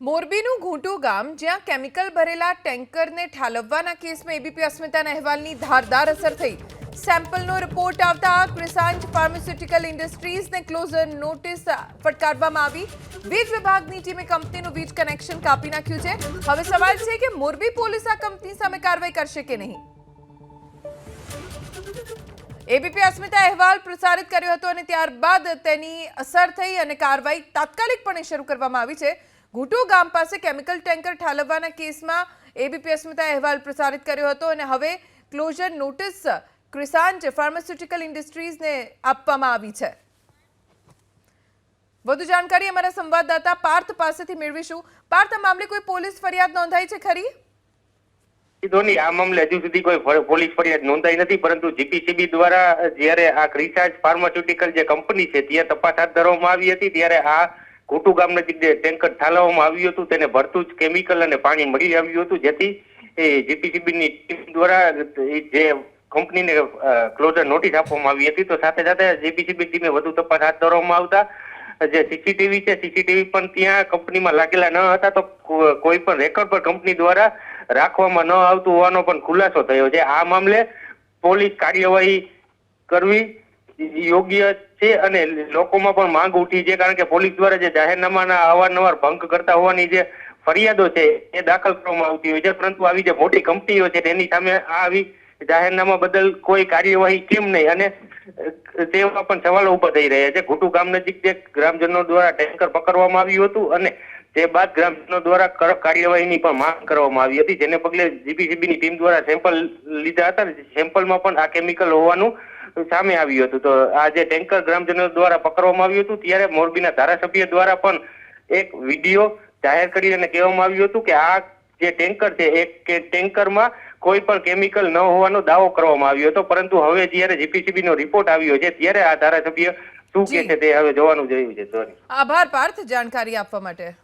મોરબીનું ઘૂંટું ગામ, જ્યાં કેમિકલ ભરેલા ટેન્કરને ઠાલવવાના કેસમાં એબીપી અસ્મિતાના અહેવાલની ધારદાર અસર થઈ. સેમ્પલનો રિપોર્ટ આવતા ક્રિસાન્જ ફાર્માસ્યુટિકલ ઇન્ડસ્ટ્રીઝને ક્લોઝર નોટિસ ફટકારવામાં આવી. વીજ વિભાગની ટીમે કંપનીનું વીજ કનેક્શન કાપી નાખ્યું છે. હવે સવાલ છે કે મોરબી પોલીસ આ કંપની સામે કાર્યવાહી કરશે કે નહીં? એબીપી અસ્મિતા અહેવાલ પ્રસારિત કર્યો હતો અને ત્યારબાદ તેની અસર થઈ અને કાર્યવાહી તાત્કાલિકપણે શરૂ કરવામાં આવી છે. ઘૂંટુ ગામ પાસે કેમિકલ ટેન્કર ઠાલવવાના કેસમાં એબીપી અસ્મિતા અહેવાલ પ્રસારિત કર્યો હતો અને હવે ક્લોઝર નોટિસ ક્રિસાન્જ ફાર્માસ્યુટિકલ ઇન્ડસ્ટ્રીઝને આપવામાં આવી છે. વધુ જાણકારી અમારા સંવાદદાતા પાર્થ પાસેથી મેળવીશું. પાર્થ, આ મામલે કોઈ પોલીસ ફરિયાદ નોંધાઈ છે ખરી? ધોની આ મામલે હજુ સુધી કોઈ પોલીસ ફરિયાદ નોંધાઈ નથી, પરંતુ જીપીસીબી દ્વારા જ્યારે આ ક્રિસાર્જ ફાર્માસ્યુટિકલ જે કંપની છે, ત્યાં તપાસ હાથ ધરવામાં આવી હતી, ત્યારે આ ઘોટુ ગામ નજીક જે ટેન્કર ઠાલવવામાં આવ્યું હતું, તેને ભરતું જ કેમિકલ અને પાણી મળી આવ્યું હતું, જેથી એ જીપીસીબી ની ટીમ દ્વારા જે કંપનીને ક્લોઝર નોટિસ આપવામાં આવી હતી. તો સાથે સાથે જીપીસીબી ટીમે વધુ તપાસ હાથ ધરવામાં આવતા, જે સીસીટીવી છે સીસીટીવી પણ ત્યાં કંપનીમાં લાગેલા ન હતા, તો કોઈ પણ રેકોર્ડ પર કંપની દ્વારા રાખવામાં ન આવતું હોવાનો પણ ખુલાસો થયો છે. આ મામલે પોલીસ કાર્યવાહી કરવી યોગ્ય છે અને લોકોમાં પણ માંગ ઉઠી છે, કારણ કે પોલીસ દ્વારા જે જાહેરનામાના અવારનવાર ભંગ કરતા હોવાની જે ફરિયાદો છે, એ દાખલ કરવામાં આવતી હોય છે. પરંતુ આવી જે મોટી કંપનીઓ છે, તેની સામે આ આવી જાહેરનામા બદલ કોઈ કાર્યવાહી કેમ નહીં? અને તેમાં પણ સવાલો ઊભા થઈ રહ્યા છે. ઘૂટુ ગામ નજીક જે ગ્રામજનો દ્વારા ટેન્કર પકડવામાં આવ્યું હતું અને તે બાદ ગ્રામજનો દ્વારા કડક કાર્યવાહીની પણ માંગ કરવામાં આવી હતી જેને પગલે જીપીસીબી ની ટીમ દ્વારા સેમ્પલ લીધા હતા સેમ્પલમાં પણ આ કેમિકલ હોવાનું સામે આવ્યું હતું. તો આ જે ટેન્કર ગ્રામજનો દ્વારા પકડવામાં આવ્યું હતું ત્યારે મોરબીના ધારાસભ્ય દ્વારા પણ એક વીડિયો જાહેર કરી અને કહેવામાં આવ્યું હતું કે આ જે ટેન્કર છે એક કે ટેન્કરમાં કોઈ પણ કેમિકલ ન હોવાનો દાવો કરવામાં આવ્યો હતો. પરંતુ હવે જ્યારે જીપીસીબી નો રિપોર્ટ આવ્યો છે ત્યારે આ ધારાસભ્ય શું. કહે છે તે હવે જોવાનું જોયું છે. સોરી આભાર પાર્થ જાણકારી આપવા માટે.